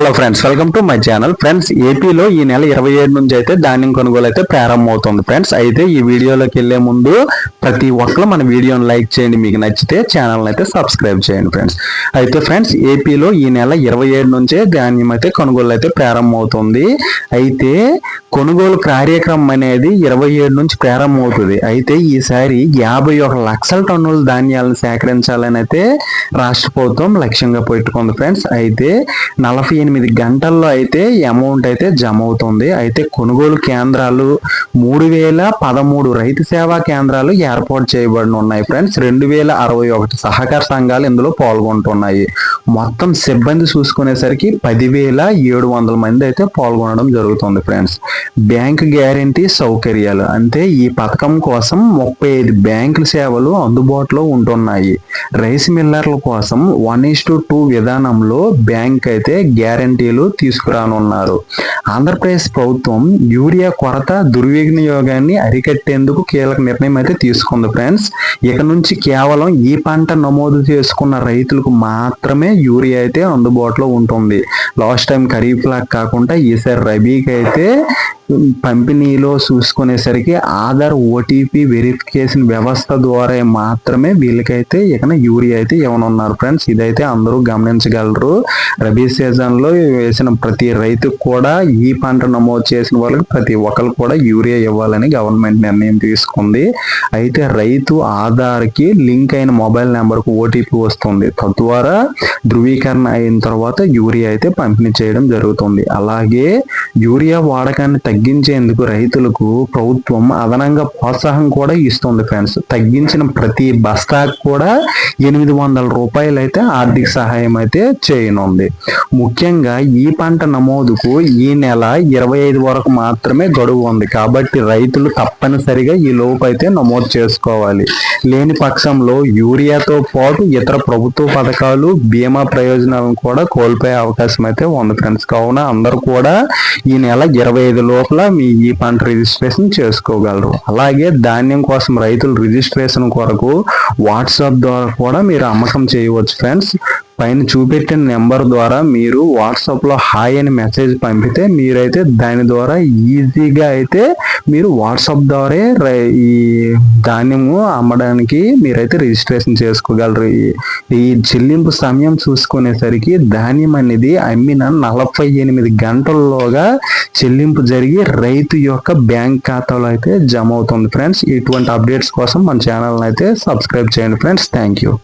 Hello friends welcome to my channel friends ఏపీలో ఈ నెల ఇరవై ఏడు నుంచి అయితే ధాన్యం కొనుగోలు అయితే ప్రారంభమవుతుంది. ఫ్రెండ్స్ అయితే ఈ వీడియోలోకి వెళ్ళే ముందు ప్రతి ఒక్కరు మన వీడియోని లైక్ చేయండి. మీకు నచ్చితే ఛానల్ అయితే సబ్స్క్రైబ్ చేయండి ఫ్రెండ్స్ అయితే ఫ్రెండ్స్ ఏపీలో ఈ నెల ఇరవై ఏడు నుంచే ధాన్యం అయితే కొనుగోలు అయితే ప్రారంభమవుతుంది. అయితే కొనుగోలు కార్యక్రమం అనేది ఇరవై ఏడు నుంచి ప్రారంభమవుతుంది. అయితే ఈసారి యాభై ఒక లక్షల టన్నుల ధాన్యాలను సేకరించాలని అయితే రాష్ట్ర ప్రభుత్వం లక్ష్యంగా పెట్టుకుంది ఫ్రెండ్స్ అయితే నలభై ఎనిమిది గంటల్లో అయితే అమౌంట్ అయితే జమ అవుతుంది అయితే కొనుగోలు కేంద్రాలు మూడు వేల పదమూడు రైతు సేవా కేంద్రాలు ఏర్పాటు చేయబడి ఉన్నాయి ఫ్రెండ్స్. రెండు వేల అరవై ఒకటి సహకార సంఘాలు ఇందులో పాల్గొంటున్నాయి. మొత్తం సిబ్బంది చూసుకునేసరికి పదివేల ఏడు వందల మంది అయితే పాల్గొనడం జరుగుతుంది ఫ్రెండ్స్. బ్యాంక్ గ్యారంటీ సౌకర్యాలు. అంటే ఈ పథకం కోసం ముప్పై ఐదు బ్యాంకుల సేవలు అందుబాటులో ఉంటున్నాయి. రైస్ మిల్లర్ల కోసం వన్ ఇస్ టు టూ విధానంలో బ్యాంక్ అయితే గ్యారంటీలు తీసుకురానున్నారు. ఆంధ్రప్రదేశ్ ప్రభుత్వం యూరియా కొరత దుర్వినియోగాన్ని అరికట్టేందుకు కీలక నిర్ణయం అయితే తీసుకుంది ఫ్రెండ్స్. ఇక నుంచి కేవలం ఈ పంట నమోదు చేసుకున్న రైతులకు మాత్రమే యూరియా అయితే అందుబాటులో ఉంటుంది. లాస్ట్ టైం ఖరీఫ్ లాగా కాకుండా ఈసారి రబీకి అయితే పంపిణీలో చూసుకునేసరికి ఆధార్ ఓటీపీ వెరిఫికేషన్ వ్యవస్థ ద్వారా మాత్రమే వీళ్ళకైతే ఇక్కడ యూరియా అయితే ఇవ్వనున్నారు ఫ్రెండ్స్. ఇదైతే అందరూ గమనించగలరు. రబీ సీజన్లో వేసిన ప్రతి రైతుకు కూడా ఈ పంట నమోదు చేసిన వాళ్ళకి ప్రతి ఒక్కరు కూడా యూరియా ఇవ్వాలని గవర్నమెంట్ నిర్ణయం తీసుకుంది. అయితే రైతు ఆధార్కి లింక్ అయిన మొబైల్ నెంబర్కు ఓటీపీ వస్తుంది. తద్వారా ధృవీకరణ అయిన తర్వాత యూరియా అయితే పంపిణీ చేయడం జరుగుతుంది. అలాగే యూరియా వాడకాన్ని తగ్గించేందుకు రైతులకు ప్రభుత్వం అదనంగా ప్రోత్సాహం కూడా ఇస్తుంది ఫ్రెండ్స్. తగ్గించిన ప్రతి బస్తాకు కూడా ఎనిమిది వందల రూపాయలు అయితే ఆర్థిక సహాయం అయితే చేయనుంది. ముఖ్యంగా ఈ పంట నమోదుకు ఈ నెల ఇరవై ఐదు వరకు మాత్రమే గడువు ఉంది. కాబట్టి రైతులు తప్పనిసరిగా ఈ లోపు అయితే నమోదు చేసుకోవాలి. లేని పక్షంలో యూరియాతో పాటు ఇతర ప్రభుత్వ పథకాలు బీమా ప్రయోజనాలను కూడా కోల్పోయే అవకాశం అయితే ఉంది ఫ్రెండ్స్. కావున అందరూ కూడా ఈ నెల ఇరవై ఐదు లోపల మీ ఈ పంట రిజిస్ట్రేషన్ చేసుకోగలరు. అలాగే ధాన్యం కోసం రైతులు రిజిస్ట్రేషన్ కొరకు వాట్సాప్ ద్వారా కూడా మీరు అమ్మకం చేయవచ్చు ఫ్రెండ్స్. పైన చూపెట్టిన నెంబర్ ద్వారా మీరు వాట్సాప్లో హాయ్ అని మెసేజ్ పంపితే మీరైతే దాని ద్వారా ఈజీగా అయితే మీరు వాట్సాప్ ద్వారా రై- ఈ ధాన్యము అమ్మడానికి మీరైతే రిజిస్ట్రేషన్ చేసుకోగలరు. ఈ- ఈ చెల్లింపు సమయం చూసుకునేసరికి ధాన్యం అనేది అమ్మిన నలభై ఎనిమిది గంటల్లోగా చెల్లింపు జరిగి రైతు యొక్క బ్యాంక్ ఖాతాలో అయితే జమ అవుతుంది. ఫ్రెండ్స్ ఇటువంటి అప్డేట్స్ కోసం మన ఛానల్ అయితే సబ్స్క్రైబ్ చేయండి. Friends thank you